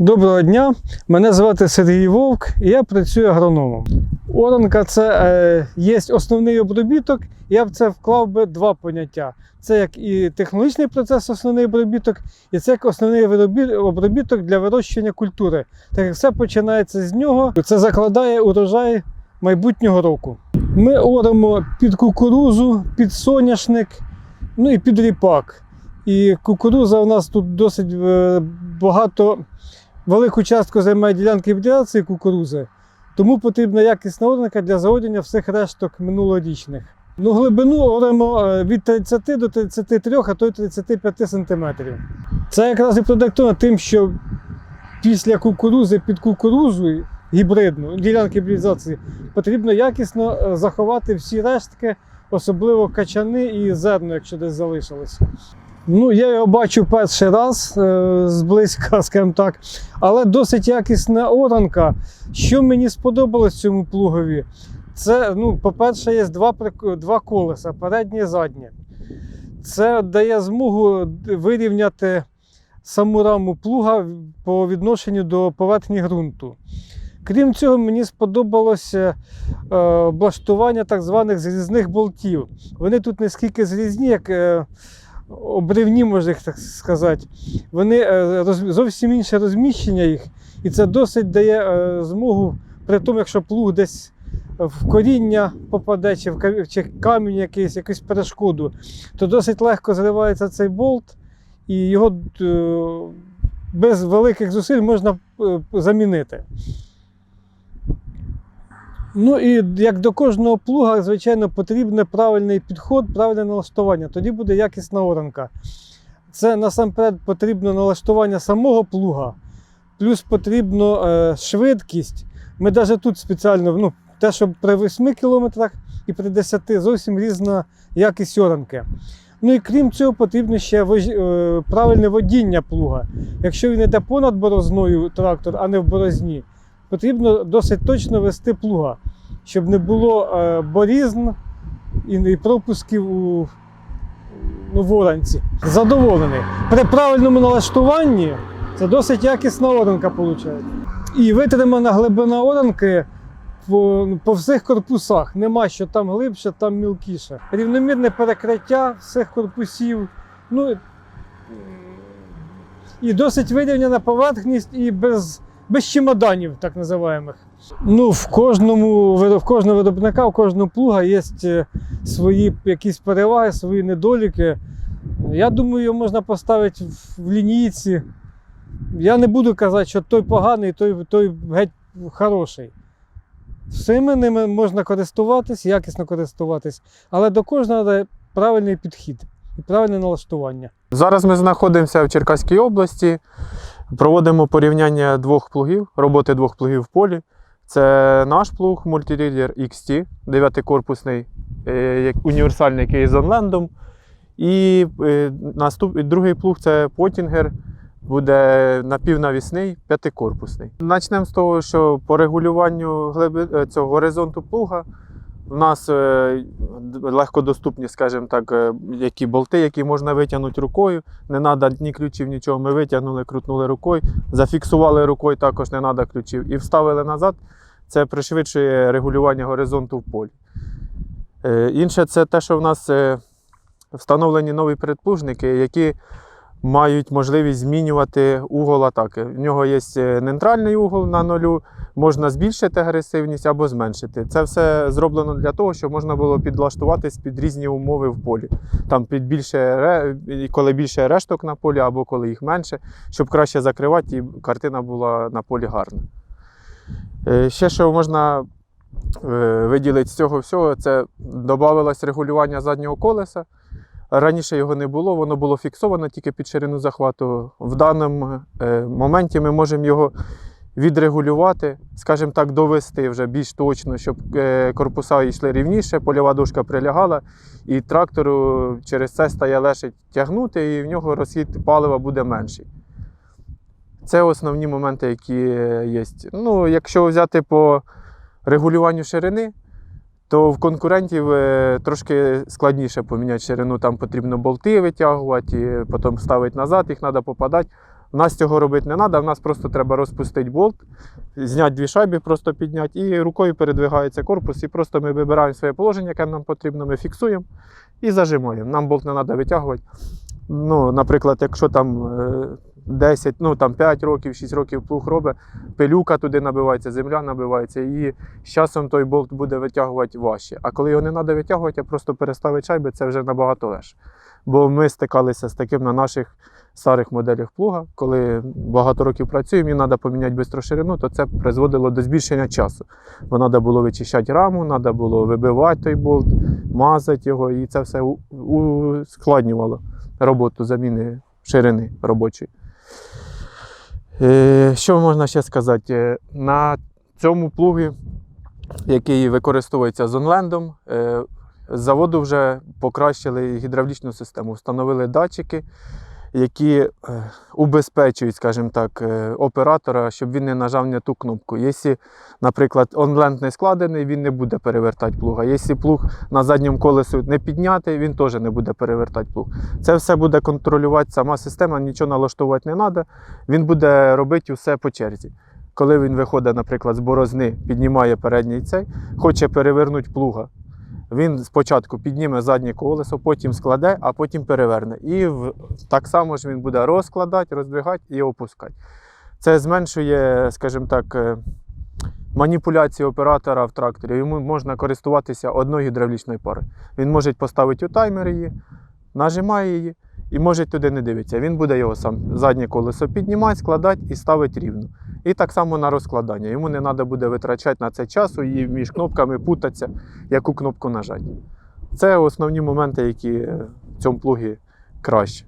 Доброго дня, мене звати Сергій Вовк і я працюю агрономом. Оранка це е, є основний обробіток. Я в це вклав би два поняття. Це як і технологічний процес, основний обробіток, і це як основний обробіток для вирощування культури. Так як все починається з нього, це закладає урожай майбутнього року. Ми оремо під кукурузу, під соняшник, ну і під ріпак. І кукуруза у нас тут досить е, багато велику частку займає ділянки вегетації кукурузи, тому потрібна якісна оранка для заводення всіх решток минулорічних. Ну, глибину оремо е, від 30 до 33, а то й 35 см. Це якраз і продиктовано тим, що після кукурузи під кукурузу гібридну, ділянки гібридизації, потрібно якісно е, заховати всі рештки, особливо качани і зерно, якщо десь залишилось. Ну, я його бачу перший раз е, зблизька, скажімо так, але досить якісна оранка. Що мені сподобалось цьому плугові? Це, ну, по-перше, є два, два колеса, переднє і заднє. Це дає змогу вирівняти саму раму плуга по відношенню до поверхні ґрунту. Крім цього, мені сподобалося е, облаштування так званих зрізних болтів. Вони тут не скільки зрізні, як е, обривні, можна їх так сказати. Вони е, зовсім інше розміщення їх, і це досить дає е, змогу, при тому, якщо плуг десь в коріння попаде, чи в чи камінь якийсь, якусь перешкоду, то досить легко зривається цей болт, і його е, без великих зусиль можна е, замінити. Ну і як до кожного плуга, звичайно, потрібен правильний підход, правильне налаштування. Тоді буде якісна оранка. Це насамперед потрібно налаштування самого плуга, плюс потрібно е, швидкість. Ми навіть тут спеціально, ну, те, що при 8 кілометрах і при 10 зовсім різна якість оранки. Ну і крім цього, потрібно ще вож- е, правильне водіння плуга. Якщо він йде понад борозною трактор, а не в борозні, потрібно досить точно вести плуга, щоб не було е, борізн і, пропусків у, ну, в оранці. Задоволений. При правильному налаштуванні це досить якісна оранка виходить. І витримана глибина оранки по, по всіх корпусах. Нема що там глибше, там мілкіше. Рівномірне перекриття всіх корпусів. Ну, і досить вирівняна поверхність і без, без чемоданів, так називаємих. Ну, в кожному в кожного виробника, в кожного плуга є е, свої якісь переваги, свої недоліки. Я думаю, його можна поставити в лінійці. Я не буду казати, що той поганий, той, той геть хороший. Всіми ними можна користуватись, якісно користуватись, але до кожного треба правильний підхід і правильне налаштування. Зараз ми знаходимося в Черкаській області. Проводимо порівняння двох плугів, роботи двох плугів в полі. Це наш плуг Multireader XT, 9-корпусний, е, універсальний, який з онлендом. І е, наступ, другий плуг це Потінгер, буде напівнавісний, п'ятикорпусний. Почнемо з того, що по регулюванню глиби, е, цього горизонту плуга у нас е, легкодоступні, скажімо так, е, які болти, які можна витягнути рукою. Не треба ні ключів, нічого. Ми витягнули, крутнули рукою, зафіксували рукою, також не треба ключів. І вставили назад. Це пришвидшує регулювання горизонту в полі. Е, Інше це те, що в нас встановлені нові передплужники, які мають можливість змінювати угол атаки. В нього є е, нейтральний угол на нулю, можна збільшити агресивність або зменшити. Це все зроблено для того, щоб можна було підлаштуватись під різні умови в полі. Там під більше коли більше решток на полі, або коли їх менше, щоб краще закривати і картина була на полі гарна. Е, Ще що можна е, виділити з цього всього, це додавалось регулювання заднього колеса. Раніше його не було, воно було фіксовано тільки під ширину захвату. В даному е, моменті ми можемо його відрегулювати, скажімо так, довести вже більш точно, щоб е, корпуса йшли рівніше, польова дошка прилягала, і трактору через це стає легше тягнути, і в нього розхід палива буде менший. Це основні моменти, які є. Ну, якщо взяти по регулюванню ширини, то в конкурентів е, трошки складніше поміняти ширину. Там потрібно болти витягувати, потім ставити назад, їх треба попадати. У нас цього робити не треба, в нас просто треба розпустити болт, зняти дві шайби, просто підняти, і рукою передвигається корпус, і просто ми вибираємо своє положення, яке нам потрібно, ми фіксуємо і зажимаємо. Нам болт не треба витягувати. Ну, наприклад, якщо там е, 10, ну там 5 років, 6 років плуг робить, пилюка туди набивається, земля набивається, і з часом той болт буде витягувати важче. А коли його не треба витягувати, а просто переставити шайби, це вже набагато легше. Бо ми стикалися з таким на наших старих моделях плуга, коли багато років працюємо і треба поміняти бистро ширину, то це призводило до збільшення часу. Бо треба було вичищати раму, треба було вибивати той болт, мазати його, і це все ускладнювало роботу заміни ширини робочої. Е, Що можна ще сказати? Е, На цьому плугі, який використовується з онлендом, з заводу вже покращили гідравлічну систему, встановили датчики, які е, убезпечують, скажімо так, е, оператора, щоб він не нажав не ту кнопку. Якщо, наприклад, онленд не складений, він не буде перевертати плуга. Якщо плуг на задньому колесу не піднятий, він теж не буде перевертати плуг. Це все буде контролювати сама система, нічого налаштовувати не треба. Він буде робити все по черзі. Коли він виходить, наприклад, з борозни, піднімає передній цей, хоче перевернути плуга. Він спочатку підніме заднє колесо, потім складе, а потім переверне. І так само ж він буде розкладати, роздвигати і опускати. Це зменшує, скажімо так, е, маніпуляції оператора в тракторі. Йому можна користуватися одною гідравлічною парою. Він може поставити у таймер її, нажимає її і може туди не дивитися. Він буде його сам заднє колесо піднімати, складати і ставити рівно. І так само на розкладання. Йому не треба буде витрачати на це часу і між кнопками путатися, яку кнопку нажати. Це основні моменти, які в цьому плугі краще.